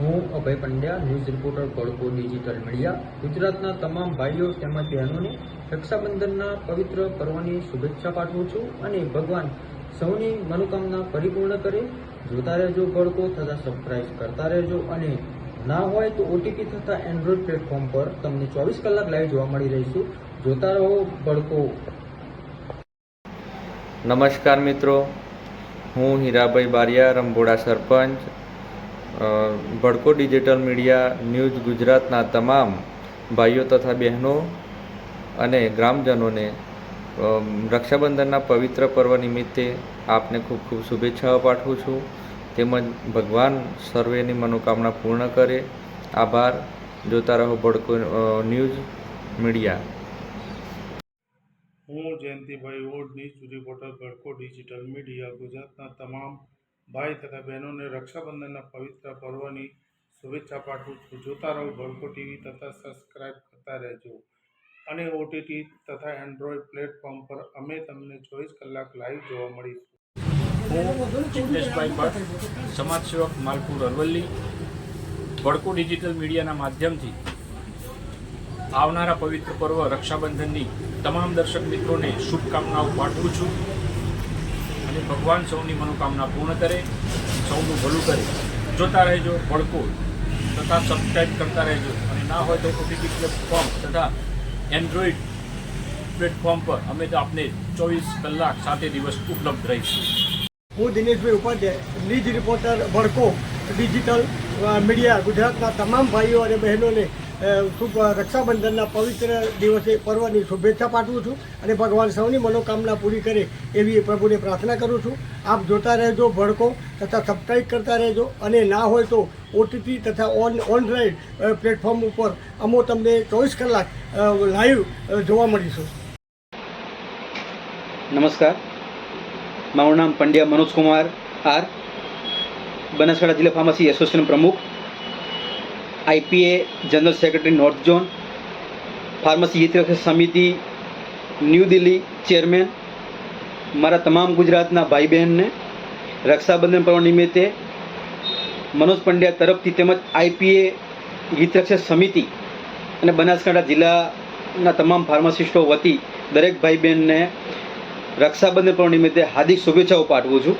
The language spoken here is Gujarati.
હું અભય પંડ્યા, ન્યૂઝ રિપોર્ટર કોળકો ડિજિટલ મીડિયા, ગુજરાતના તમામ ભાઈઓ તેમજ બહેનોને રક્ષાબંધનના પવિત્ર પર્વની શુભેચ્છા પાઠવું છું અને ભગવાન સૌની મનોકામના પરિપૂર્ણ કરે. જોતા રહેજો કોળકો તથા સબસ્ક્રાઇબ કરતા રહેજો અને ના હોય તો ઓટીપી થતા એન્ડ્રોઈડ પ્લેટફોર્મ પર તમને ચોવીસ કલાક લાઈવ જોવા મળી રહીશું. જોતા રહો બળકો નમસ્કાર મિત્રો. હું Hirabhai Baria, Rambhoda sarpanch. Bhadko digital media, news ગુજરાતના તમામ ભાઈઓ તથા બહેનો અને ગ્રામજનોને રક્ષાબંધનના પવિત્ર પર્વ નિમિત્તે આપને ખૂબ ખૂબ શુભેચ્છાઓ પાઠવું છું. તેમજ ભગવાન સર્વેની મનોકામના પૂર્ણ કરે. આભાર. જોતા રહો ભડકો ન્યૂઝ મીડિયા. હું Jayantibhai Od news reporter Bhadko digital media ગુજરાતના તમામ ભાઈ તથા બહેનોને રક્ષાબંધનના પવિત્ર પર્વની શુભેચ્છા પાઠવું છું. જોતા રહો ગડકો ટીવી તથા સબસ્ક્રાઈબ કરતા રહેજો. અને ઓટીટી તથા એન્ડ્રોઈડ પ્લેટફોર્મ પર અમે તમને ચોવીસ કલાક લાઈવ જોવા મળીશું. હું જિગ્નેશભાઈ ભટ્ટ, સમાજ સેવક માલપુર અરવલ્લી. ભડકો ડિજિટલ મીડિયાના માધ્યમથી આવનારા પવિત્ર પર્વ રક્ષાબંધનની તમામ દર્શક મિત્રોને શુભકામનાઓ પાઠવું છું. અને ભગવાન સૌની મનોકામના પૂર્ણ કરે, સૌનું ભલું કરે. જોતા રહેજો, ભડકો, તથા સબસ્ક્રાઈબ કરતા રહેજો. અને ના હોય તો ઓટીટી પ્લેટફોર્મ તથા એન્ડ્રોઈડ પ્લેટફોર્મ પર અમે તો આપને ચોવીસ કલાક સાતે દિવસ ઉપલબ્ધ રહીશું. હું દિનેશભાઈ ઉપાધ્યાય લીજ રિપોર્ટર ભડકો ડિજિટલ મીડિયા ગુજરાતના તમામ ભાઈઓ અને બહેનોને શુભ રક્ષાબંધનના પવિત્ર દિવસે પર્વની શુભેચ્છા પાઠવું છું અને ભગવાન સૌની મનોકામના પૂરી કરે એવી પ્રભુને પ્રાર્થના કરું છું. આપ જોતા રહેજો, ભડકો તથા સબસ્ક્રાઈબ કરતા રહેજો અને ના હોય તો ઓટીટી તથા ઓન, ઓનલાઈન પ્લેટફોર્મ ઉપર અમો તમને ચોવીસ કલાક લાઈવ જોવા મળીશું. નમસ્કાર. મારું નામ પંડ્યા મનોજકુમાર આર. બનાસકાંઠા જિલ્લા ફાર્મસી એસોસિએશન પ્રમુખ. IPA general secretary north zone, pharmacy હિતરક્ષક સમિતિ, ન્યૂ દિલ્હી ચેરમેન, મારા તમામ ગુજરાતના ભાઈ બહેનને, રક્ષાબંધન પર્વ નિમિત્તે મનોજ પંડ્યા તરફથી તેમજ આઈપીએ હિતરક્ષક સમિતિ અને બનાસકાંઠા જિલ્લાના તમામ ફાર્માસિસ્ટો વતી દરેક ભાઈ બહેનને રક્ષાબંધન પર્વ નિમિત્તે હાર્દિક શુભેચ્છાઓ પાઠવું છું.